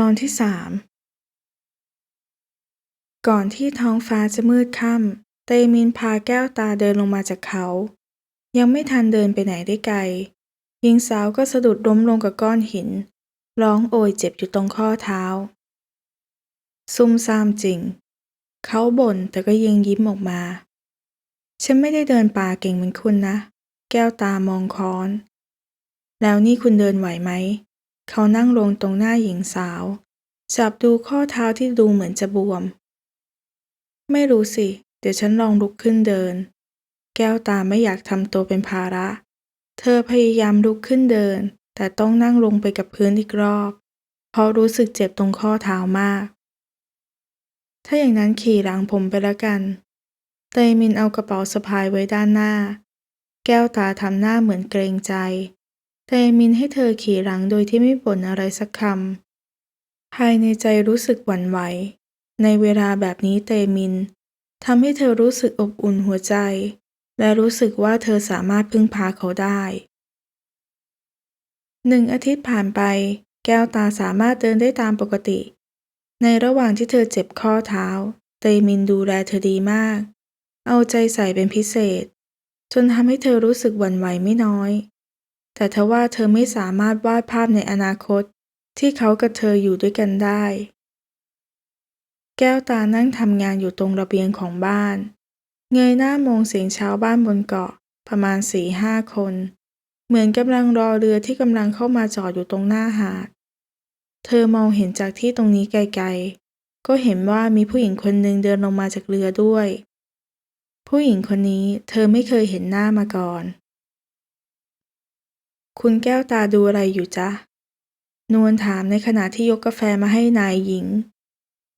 ตอนที่สามก่อนที่ท้องฟ้าจะมืดค่ำเตมินพาแก้วตาเดินลงมาจากเขา ยังไม่ทันเดินไปไหนได้ไกลหญิงสาวก็สะดุดล้มลงกับก้อนหิน ร้องโอยเจ็บอยู่ตรงข้อเท้า ซุ่มซ่ามจริง เขาบ่นแต่ก็ยังยิ้มออกมา ฉันไม่ได้เดินป่าเก่งเหมือนคุณนะ แก้วตามองค้อน แล้วนี่คุณเดินไหวไหม เขานั่งลงตรงหน้าหญิงสาว จับดูข้อเท้าที่ดูเหมือนจะบวม ไม่รู้สิ เดี๋ยวฉันลองลุกขึ้นเดิน แก้วตาไม่อยากทำตัวเป็นภาระ เธอพยายามลุกขึ้นเดิน แต่ต้องนั่งลงไปกับพื้นอีกรอบ เพราะรู้สึกเจ็บตรงข้อเท้ามาก ถ้าอย่างนั้นขี่หลังผมไปแล้วกัน เตมินเอากระเป๋าสะพายไว้ด้านหน้า แก้วตาทำหน้าเหมือนเกรงใจ เตมินให้เธอขี่หลังโดยที่ไม่บ่นอะไรสักคำ ภายในใจรู้สึกหวั่นไหว ในเวลาแบบนี้เตมินทำให้เธอรู้สึกอบอุ่นหัวใจ และรู้สึกว่าเธอสามารถพึ่งพาเขาได้หนึ่งอาทิตย์ผ่านไป แก้วตาสามารถเดินได้ตามปกติ ในระหว่างที่เธอเจ็บข้อเท้า เตมินดูแลเธอดีมาก เอาใจใส่เป็นพิเศษ จนทำให้เธอรู้สึกหวั่นไหวไม่น้อย แต่ทว่าเธอไม่สามารถวาดภาพในอนาคต ที่เขากับเธออยู่ด้วยกันได้ แก้วตานั่งทำงานอยู่ตรงระเบียงของบ้าน เงยหน้ามองเสียงชาวบ้านบนเกาะประมาณสี่ห้าคน เหมือนกำลังรอเรือที่กำลังเข้ามาจอดอยู่ตรงหน้าหาด เธอมองเห็นจากที่ตรงนี้ไกลๆ ก็เห็นว่ามีผู้หญิงคนหนึ่งเดินลงมาจากเรือด้วย ผู้หญิงคนนี้เธอไม่เคยเห็นหน้ามาก่อน คุณแก้วตาดูอะไรอยู่จ๊ะ นวลถามในขณะที่ยกกาแฟมาให้นายหญิง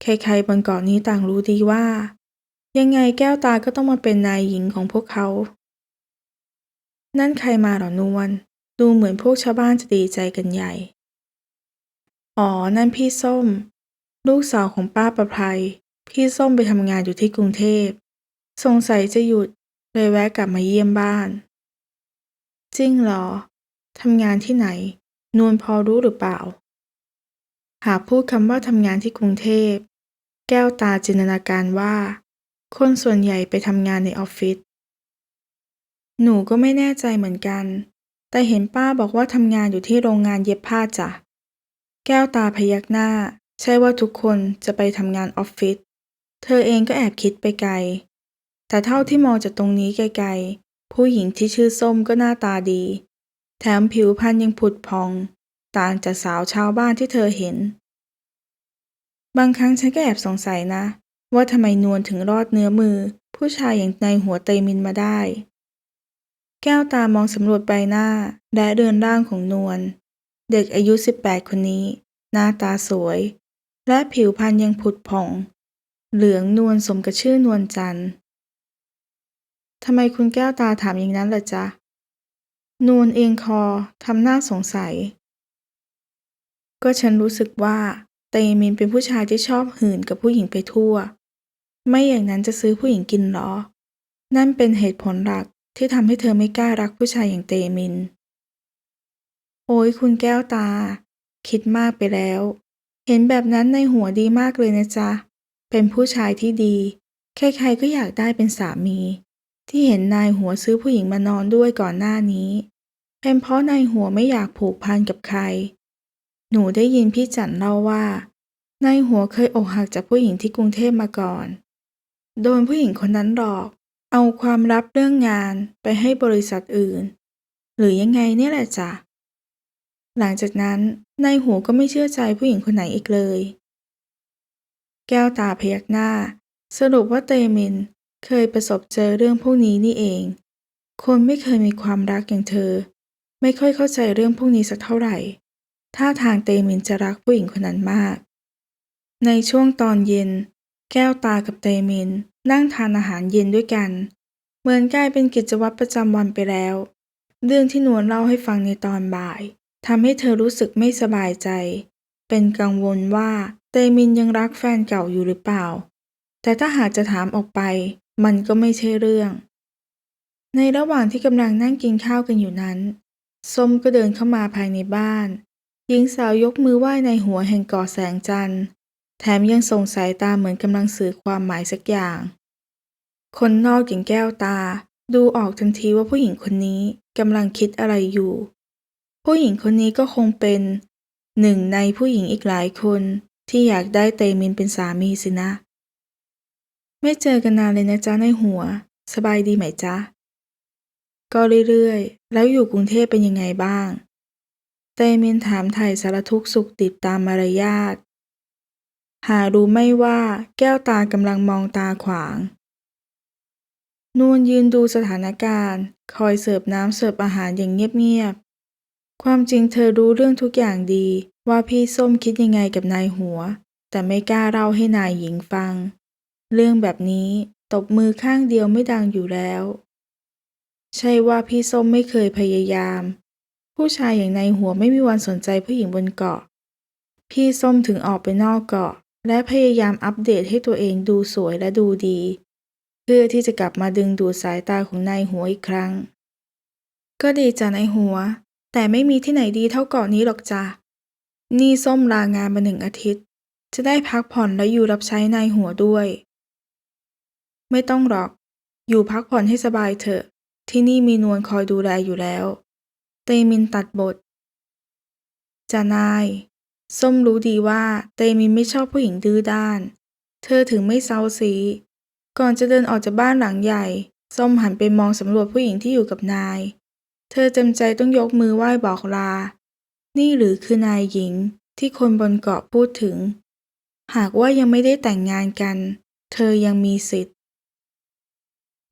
ใครๆบนเกาะนนี้ต่างรู้ดีว่า ยังไงแก้วตาก็ต้องมาเป็นนายหญิงของพวกเขา นั่นใครมาหรอนวล ดูเหมือนพวกชาวบ้านจะดีใจกันใหญ่ อ๋อ นั่นพี่ส้ม ลูกสาวของป้าประภัย พี่ส้มไปทำงานอยู่ที่กรุงเทพ สงสัยจะหยุดเลยแวะกลับมาเยี่ยมบ้าน จริงเหรอ ทำงานที่ไหน นวลพอรู้หรือเปล่า หากพูดคำว่าทำงานที่กรุงเทพ แก้วตาจินตนาการว่า คนส่วนใหญ่ไปทำงานในออฟฟิศ หนูก็ไม่แน่ใจเหมือนกัน แต่เห็นป้าบอกว่าทำงานอยู่ที่โรงงานเย็บผ้าจ้ะ แก้วตาพยักหน้า ใช่ว่าทุกคนจะไปทำงานออฟฟิศ เธอเองก็แอบคิดไปไกล แต่เท่าที่มองจากตรงนี้ไกลๆ ผู้หญิงที่ชื่อส้มก็หน้าตาดี แถมผิวพรรณยังผุดพอง ต่างจากสาวชาวบ้านที่เธอเห็น บางครั้งฉันก็แอบสงสัยนะ ว่าทำไมนวลถึงรอดเนื้อมือ ผู้ชายอย่างในหัวเตมินมาได้ แก้วตามองสำรวจใบหน้าและเรือนร่างของนวลเด็กอายุ 18 คนนี้ หน้าตาสวย และผิวพรรณยังผุดผ่อง เหลืองนวลสมกับชื่อนวลจันทร์ทำไมคุณแก้วตาถามอย่างนั้นล่ะจ๊ะ นวลเอียงคอทำหน้าสงสัย ก็ฉันรู้สึกว่าเตมินเป็นผู้ชายที่ชอบหื่นกับผู้หญิงไปทั่ว ไม่อย่างนั้นจะซื้อผู้หญิงกินหรอ นั่นเป็นเหตุผลหลักที่ทำให้เธอไม่กล้ารักผู้ชายอย่างเตมิน โอ้ยคุณแก้วตา คิดมากไปแล้ว เห็นแบบนั้นในหัวดีมากเลยนะจ๊ะ เป็นผู้ชายที่ดี ใครๆก็อยากได้เป็นสามี ที่เห็นนายหัวซื้อผู้หญิงมานอนด้วยก่อนหน้านี้ เป็นเพราะนายหัวไม่อยากผูกพันกับใคร หนูได้ยินพี่จันเล่าว่านายหัวเคยอกหักจากผู้หญิงที่กรุงเทพมาก่อน โดนผู้หญิงคนนั้นหลอก เอาความลับเรื่องงานไปให้บริษัทอื่น หรือยังไงเนี่ยแหละจ้ะ หลังจากนั้นนายหัวก็ไม่เชื่อใจผู้หญิงคนไหนอีกเลย แก้วตาพยักหน้า สรุปว่าเตมิน เคยประสบเจอเรื่องพวกนี้นี่เอง คนไม่เคยมีความรักอย่างเธอ ไม่ค่อยเข้าใจเรื่องพวกนี้สักเท่าไหร่ ท่าทางเตมินจะรักผู้หญิงคนนั้นมาก ในช่วงตอนเย็น แก้วตากับเตมินนั่งทานอาหารเย็นด้วยกัน เหมือนกลายเป็นกิจวัตรประจำวันไปแล้ว เรื่องที่นวลเล่าให้ฟังในตอนบ่ายทำให้เธอรู้สึกไม่สบายใจ เป็นกังวลว่าเตมินยังรักแฟนเก่าอยู่หรือเปล่า แต่ถ้าหากจะถามออกไป มันก็ไม่ใช่เรื่อง ในระหว่างที่กำลังนั่งกินข้าวกันอยู่นั้น ส้มก็เดินเข้ามาภายในบ้าน หญิงสาวยกมือไหว้ในหัวแห่งก่อแสงจันทร์ แถมยังส่งสายตาเหมือนกำลังสื่อความหมายสักอย่าง คนนอกอย่างแก้วตา ดูออกทันทีว่าผู้หญิงคนนี้กำลังคิดอะไรอยู่ ผู้หญิงคนนี้ก็คงเป็นหนึ่งในผู้หญิงอีกหลายคนที่อยากได้เตมินเป็นสามีสินะ ไม่เจอกันนานเลยนะจ๊ะในหัว สบายดีไหมจ๊ะ ก็เรื่อยๆ แล้วอยู่กรุงเทพเป็นยังไงบ้าง เตมินถามไถ่สารทุกสุขดิบตามมารยาท หารู้ไม่ว่าแก้วตากำลังมองตาขวางนวลยืนดูสถานการณ์ คอยเสิร์ฟน้ำเสิร์ฟอาหารอย่างเงียบๆ ความจริงเธอรู้เรื่องทุกอย่างดีว่าพี่ส้มคิดยังไงกับนายหัว แต่ไม่กล้าเล่าให้นายหญิงฟัง เรื่องแบบนี้ตบมือข้างเดียวไม่ดังอยู่แล้ว ใช่ว่าพี่ส้มไม่เคยพยายาม ผู้ชายอย่างนายหัวไม่มีวันสนใจผู้หญิงบนเกาะ พี่ส้มถึงออกไปนอกเกาะ และพยายามอัปเดตให้ตัวเองดูสวยและดูดี เพื่อที่จะกลับมาดึงดูดสายตาของนายหัวอีกครั้ง ก็ดีจ้ะนายหัว แต่ไม่มีที่ไหนดีเท่าเกาะนี้หรอกจ้ะนี่ส้มลางานมาหนึ่งอาทิตย์ จะได้พักผ่อนและอยู่รับใช้นายหัวด้วย ไม่ต้องหรอก อยู่พักผ่อนให้สบายเถอะ ที่นี่มีนวลคอยดูแลอยู่แล้ว เตมินตัดบทจ่านาย ส้มรู้ดีว่าเตมินไม่ชอบผู้หญิงดื้อด้าน เธอถึงไม่เซาซี ก่อนจะเดินออกจากบ้านหลังใหญ่ ส้มหันไปมองสำรวจผู้หญิงที่อยู่กับนาย เธอจำใจต้องยกมือไหว้บอกลา นี่หรือคือนายหญิงที่คนบนเกาะพูดถึง หากว่ายังไม่ได้แต่งงานกัน เธอยังมีสิทธิ์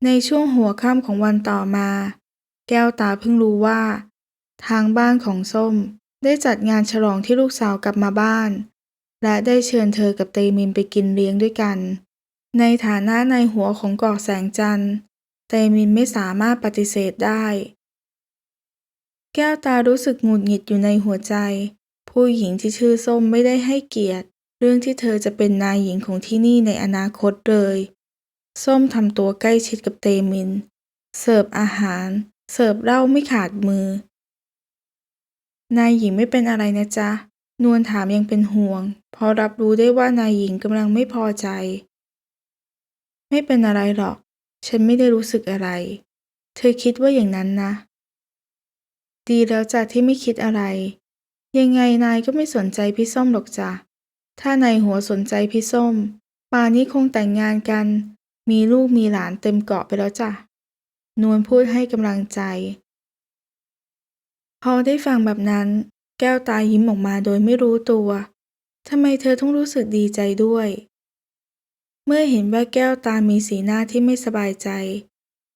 ในช่วงหัวค่ำของวันต่อมา แก้วตาเพิ่งรู้ว่า ทางบ้านของส้มได้จัดงานฉลองที่ลูกสาวกลับมาบ้าน และได้เชิญเธอกับเตมินไปกินเลี้ยงด้วยกัน ในฐานะในหัวของเกาะแสงจันทร์ เตมินไม่สามารถปฏิเสธได้ แก้วตารู้สึกหงุดหงิดอยู่ในหัวใจ ผู้หญิงที่ชื่อส้มไม่ได้ให้เกียรติ เรื่องที่เธอจะเป็นนายหญิงของที่นี่ในอนาคตเลย ส้มทำตัวใกล้ชิดกับเตมิน เสิร์ฟอาหาร เสิร์ฟเหล้าไม่ขาดมือ นายหญิงไม่เป็นอะไรนะจ๊ะ นวลถามยังเป็นห่วงเพราะรับรู้ได้ว่านายหญิงกำลังไม่พอใจ ไม่เป็นอะไรหรอก ฉันไม่ได้รู้สึกอะไร เธอคิดว่าอย่างนั้นนะ ดีแล้วจ้ะที่ไม่คิดอะไร ยังไงนายก็ไม่สนใจพี่ส้มหรอกจ้ะ ถ้านายหัวสนใจพี่ส้ม ป่านนี้คงแต่งงานกัน มีลูกมีหลานเต็มเกาะไปแล้วจ้ะ นวลพูดให้กำลังใจ พอได้ฟังแบบนั้น แก้วตายิ้มออกมาโดยไม่รู้ตัวทำไมเธอต้องรู้สึกดีใจด้วย เมื่อเห็นว่าแก้วตามีสีหน้าที่ไม่สบายใจ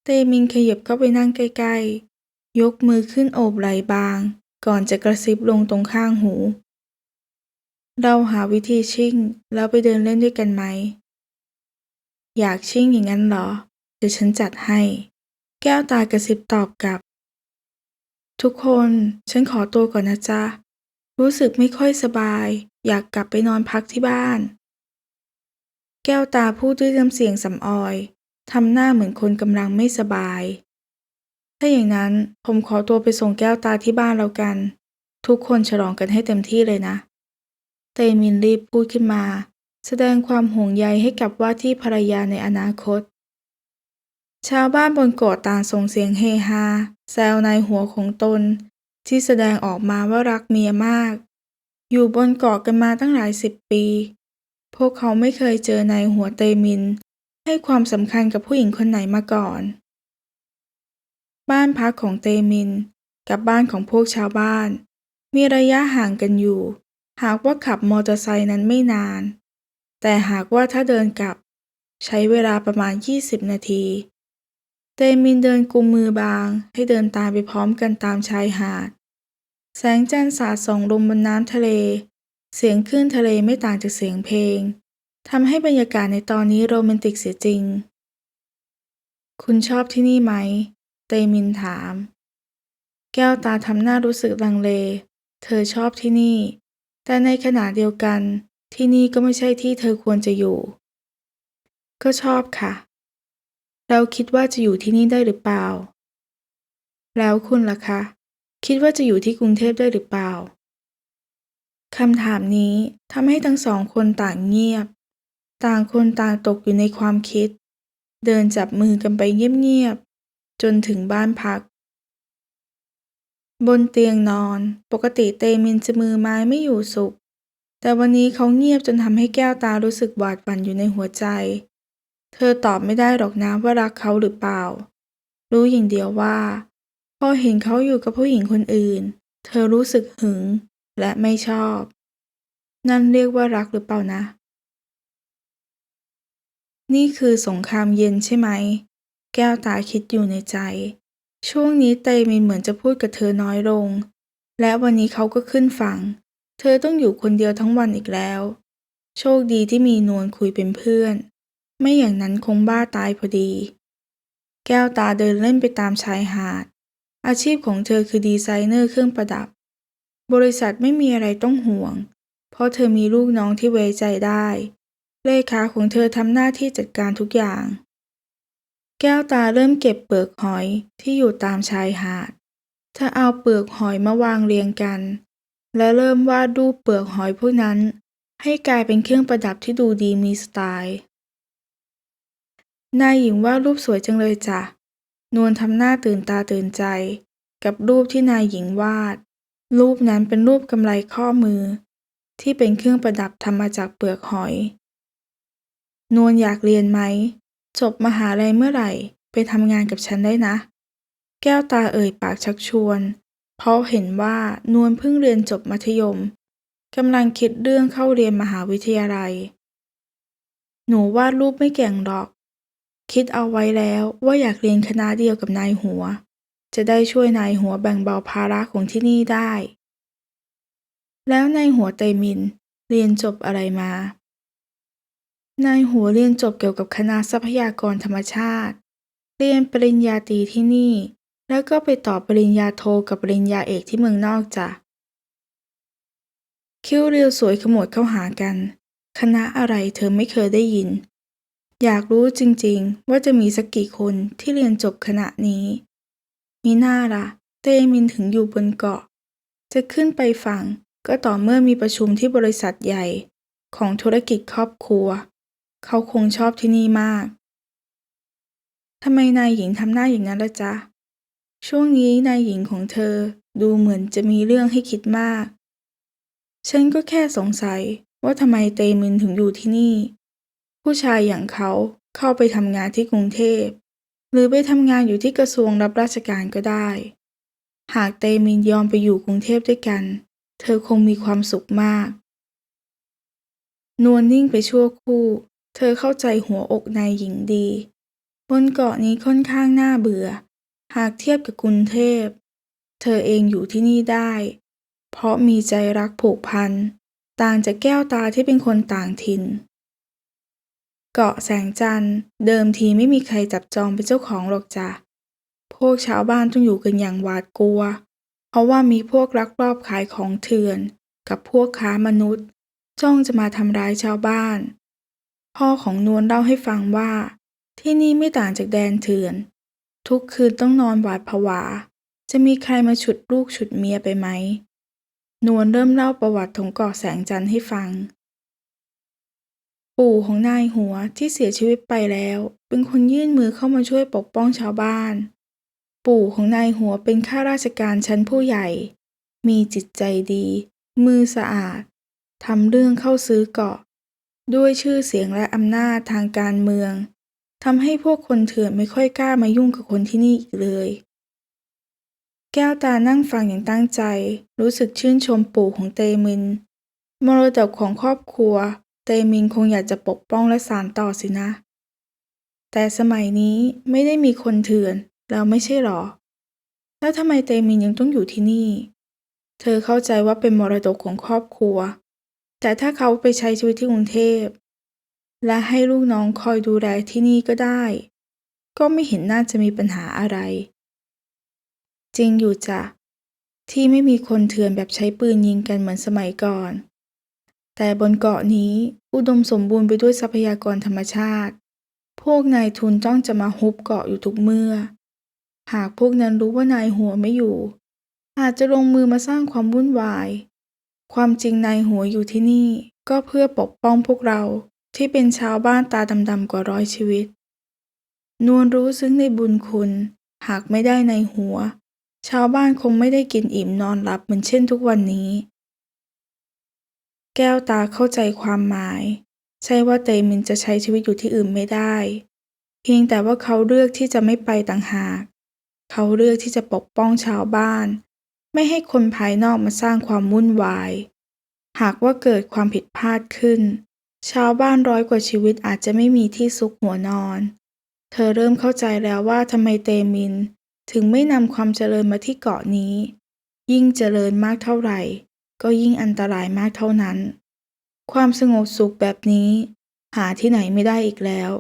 เตมินขยับเข้าไปนั่งใกล้ๆ ยกมือขึ้นโอบไหล่บาง ก่อนจะกระซิบลงตรงข้างหู เราหาวิธีชิ่งแล้วไปเดินเล่นด้วยกันไหม อยากชิ่งอย่างนั้นเหรอ เดี๋ยวฉันจัดให้ แก้วตากระซิบตอบกลับ ทุกคน ฉันขอตัวก่อนนะจ๊ะ รู้สึกไม่ค่อยสบาย อยากกลับไปนอนพักที่บ้าน แก้วตาพูดด้วยน้ำเสียงสำออยทำหน้าเหมือนคนกำลังไม่สบาย ถ้าอย่างนั้นผมขอตัวไปส่งแก้วตาที่บ้านแล้วกัน ทุกคนฉลองกันให้เต็มที่เลยนะ เตมินรีบพูดขึ้นมา แสดงความห่วงใยให้กับว่าที่ภรรยาในอนาคต ชาวบ้านบนเกาะต่างส่งเสียงเฮฮาแซวนายหัวของตน ที่แสดงออกมาว่ารักเมียมาก อยู่บนเกาะกันมาตั้งหลายสิบปี พวกเขาไม่เคยเจอนายหัวเตมิน ให้ความสำคัญกับผู้หญิงคนไหนมาก่อน บ้านพักของเตมิน กับบ้านของพวกชาวบ้าน มีระยะห่างกันอยู่ หากว่าขับมอเตอร์ไซค์นั้นไม่นาน แต่หากว่าถ้าเดินกลับ ใช้เวลาประมาณ 20 นาที เตมินเดินกุมมือบางให้เดินตามไปพร้อมกันตามชายหาด แสงจันทร์สาดส่องลงบนน้ำทะเล เสียงคลื่นทะเลไม่ต่างจากเสียงเพลงทำให้บรรยากาศในตอนนี้โรแมนติกเสียจริง คุณชอบที่นี่ไหม เตมินถาม แก้วตาทำหน้ารู้สึกลังเล เธอชอบที่นี่ แต่ในขณะเดียวกัน ที่นี่ก็ไม่ใช่ที่เธอควรจะอยู่ ก็ชอบค่ะ เราคิดว่าจะอยู่ที่นี่ได้หรือเปล่า แล้วคุณล่ะคะ คิดว่าจะอยู่ที่กรุงเทพได้หรือเปล่าคำถามนี้ทำให้ทั้งสองคนต่างเงียบ ต่างคนต่างตกอยู่ในความคิด เดินจับมือกันไปเงียบๆ จนถึงบ้านพัก บนเตียงนอน ปกติเตมินจะมือไม้ไม่อยู่สุข แต่วันนี้เขาเงียบจนทำให้แก้วตารู้สึกหวาดหวั่นอยู่ในหัวใจ เธอตอบไม่ได้หรอกนะว่ารักเขาหรือเปล่า รู้อย่างเดียวว่า พอเห็นเขาอยู่กับผู้หญิงคนอื่น เธอรู้สึกหึงและไม่ชอบ นั่นเรียกว่ารักหรือเปล่านะ นี่คือสงครามเย็นใช่ไหม แก้วตาคิดอยู่ในใจ ช่วงนี้เตมินเหมือนจะพูดกับเธอน้อยลง และวันนี้เขาก็ขึ้นฝั่ง เธอต้องอยู่คนเดียวทั้งวันอีกแล้ว โชคดีที่มีนวลคุยเป็นเพื่อน ไม่อย่างนั้นคงบ้าตายพอดี แก้วตาเดินเล่นไปตามชายหาด อาชีพของเธอคือดีไซเนอร์เครื่องประดับ บริษัทไม่มีอะไรต้องห่วง เพราะเธอมีลูกน้องที่ไว้ใจได้ เลขาของเธอทำหน้าที่จัดการทุกอย่าง แก้วตาเริ่มเก็บเปลือกหอยที่อยู่ตามชายหาดเธอเอาเปลือกหอยมาวางเรียงกัน และเริ่มวาดรูปเปลือกหอยพวกนั้น ให้กลายเป็นเครื่องประดับที่ดูดีมีสไตล์นายหญิงวาดรูปสวยจังเลยจ้ะนวลทำหน้าตื่นตาตื่นใจ กับรูปที่นายหญิงวาด รูปนั้นเป็นรูปกำไรข้อมือ ที่เป็นเครื่องประดับทำมาจากเปลือกหอย นวลอยากเรียนไหม จบมหาลัยเมื่อไหร่ ไปทำงานกับฉันได้นะ แก้วตาเอ่ยปากชักชวน เพราะเห็นว่านวลเพิ่งเรียนจบมัธยมกำลังคิดเรื่องเข้าเรียนมหาวิทยาลัย หนูวาดรูปไม่เก่งหรอก คิดเอาไว้แล้วว่าอยากเรียนคณะเดียวกับนายหัว จะได้ช่วยนายหัวแบ่งเบาภาระของที่นี่ได้ แล้วนายหัวเตมินเรียนจบอะไรมา นายหัวเรียนจบเกี่ยวกับคณะทรัพยากรธรรมชาติ เรียนปริญญาตรีที่นี่ แล้วก็ไปต่อปริญญาโทกับปริญญาเอกที่เมืองนอกจ้ะ คิ้วเรียวสวยขมวดเข้าหากัน คณะอะไรเธอไม่เคยได้ยิน อยากรู้จริงๆ ว่าจะมีสักกี่คนที่เรียนจบคณะนี้ มีหน้าละเตมินถึงอยู่บนเกาะ จะขึ้นไปฝั่งก็ต่อเมื่อมีประชุมที่บริษัทใหญ่ ของธุรกิจครอบครัว เขาคงชอบที่นี่มาก ทำไมนายหญิงทำหน้าอย่างนั้นละจ๊ะ ช่วงนี้นายหญิงของเธอดูเหมือนจะมีเรื่องให้คิดมาก ฉันก็แค่สงสัยว่าทำไมเตมินถึงอยู่ที่นี่ ผู้ชายอย่างเขาเข้าไปทำงานที่กรุงเทพ หรือไปทำงานอยู่ที่กระทรวงรับราชการก็ได้ หากเตมินยอมไปอยู่กรุงเทพด้วยกัน เธอคงมีความสุขมาก นวลนิ่งไปชั่วคู่ เธอเข้าใจหัวอกนายหญิงดี บนเกาะนี้ค่อนข้างน่าเบื่อ หากเทียบกับกรุงเทพ เธอเองอยู่ที่นี่ได้ เพราะมีใจรักผูกพัน ต่างจากแก้วตาที่เป็นคนต่างถิ่น เกาะแสงจันทร์เดิมทีไม่มีใครจับจองเป็นเจ้าของหรอกจ้ะ พวกชาวบ้านต้องอยู่กันอย่างหวาดกลัว เพราะว่ามีพวกลักลอบขายของเถื่อน กับพวกค้ามนุษย์ จ้องจะมาทำร้ายชาวบ้าน พ่อของนวลเล่าให้ฟังว่า ที่นี่ไม่ต่างจากแดนเถื่อน ทุกคืนต้องนอนหวาดผวา จะมีใครมาฉุดลูกฉุดเมียไปไหม นวลเริ่มเล่าประวัติของเกาะแสงจันทร์ให้ฟัง ปู่ของนายหัวที่เสียชีวิตไปแล้ว เป็นคนยื่นมือเข้ามาช่วยปกป้องชาวบ้าน ปู่ของนายหัวเป็นข้าราชการชั้นผู้ใหญ่ มีจิตใจดี มือสะอาดทำเรื่องเข้าซื้อเกาะ ด้วยชื่อเสียงและอำนาจทางการเมือง ทำให้พวกคนเถื่อนไม่ค่อยกล้ามายุ่งกับคนที่นี่อีกเลย แก้วตานั่งฟังอย่างตั้งใจ รู้สึกชื่นชมปู่ของเตมิน มรดกของครอบครัว เตมินคงอยากจะปกป้องและสานต่อสินะ แต่สมัยนี้ไม่ได้มีคนเถื่อนแล้วไม่ใช่หรอ แล้วทำไมเตมินยังต้องอยู่ที่นี่ เธอเข้าใจว่าเป็นมรดกของครอบครัว แต่ถ้าเขาไปใช้ชีวิตที่กรุงเทพ และให้ลูกน้องคอยดูแลที่นี่ก็ได้ ก็ไม่เห็นน่าจะมีปัญหาอะไร จริงอยู่จ้ะ ที่ไม่มีคนเถื่อนแบบใช้ปืนยิงกันเหมือนสมัยก่อน แต่บนเกาะนี้อุดมสมบูรณ์ไปด้วยทรัพยากรธรรมชาติ พวกนายทุนจ้องจะมาฮุบเกาะอยู่ทุกเมื่อ หากพวกนั้นรู้ว่านายหัวไม่อยู่ อาจจะลงมือมาสร้างความวุ่นวาย ความจริงนายหัวอยู่ที่นี่ก็เพื่อปกป้องพวกเรา ที่เป็นชาวบ้านตาดำๆกว่าร้อยชีวิต นวลรู้ซึ้งในบุญคุณ หากไม่ได้ในหัว ชาวบ้านคงไม่ได้กินอิ่มนอนหลับเหมือนเช่นทุกวันนี้ แก้วตาเข้าใจความหมาย ใช่ว่าเตมินจะใช้ชีวิตอยู่ที่อื่นไม่ได้ เพียงแต่ว่าเขาเลือกที่จะไม่ไปต่างหาก เขาเลือกที่จะปกป้องชาวบ้าน ไม่ให้คนภายนอกมาสร้างความวุ่นวาย หากว่าเกิดความผิดพลาดขึ้น ชาวบ้านร้อยกว่าชีวิตอาจจะไม่มีที่ซุกหัวนอน เธอเริ่มเข้าใจแล้วว่าทำไมเตมิน ถึงไม่นำความเจริญมาที่เกาะนี้ ยิ่งเจริญมากเท่าไหร่ ก็ยิ่งอันตรายมากเท่านั้น ความสงบสุขแบบนี้ หาที่ไหนไม่ได้อีกแล้ว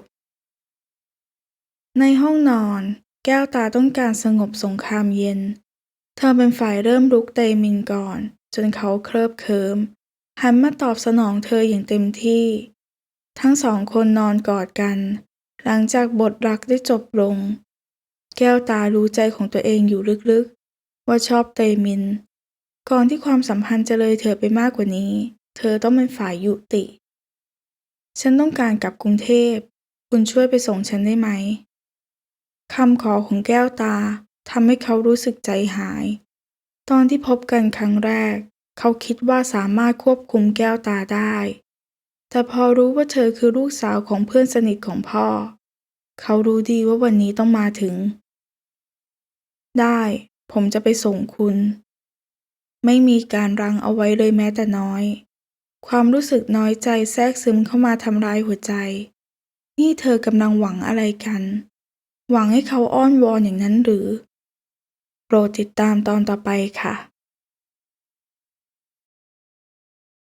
ในห้องนอน แก้วตาต้องการสงบสงครามเย็น เธอเป็นฝ่ายเริ่มรุกเตมินก่อน จนเขาเคลิบเคลิม หันมาตอบสนองเธออย่างเต็มที่ ทั้งสองคนนอนกอดกัน หลังจากบทรักได้จบลง แก้วตารู้ใจของตัวเองอยู่ลึกๆ ว่าชอบเตมิน ก่อนที่ความสัมพันธ์จะเลยเธอไปมากกว่านี้ เธอต้องเป็นฝ่ายยุติ ฉันต้องการกลับกรุงเทพ คุณช่วยไปส่งฉันได้ไหมคำขอของแก้วตาทำให้เขารู้สึกใจหาย ตอนที่พบกันครั้งแรก เขาคิดว่าสามารถควบคุมแก้วตาได้ แต่พอรู้ว่าเธอคือลูกสาวของเพื่อนสนิทของพ่อ เขารู้ดีว่าวันนี้ต้องมาถึง ได้ ผมจะไปส่งคุณ ไม่มีการรังเอาไว้เลยแม้แต่น้อย ความรู้สึกน้อยใจแทรกซึมเข้ามาทำร้ายหัวใจ นี่เธอกำลังหวังอะไรกัน หวังให้เขาอ้อนวอนอย่างนั้นหรือ โปรดติดตามตอนต่อไปค่ะ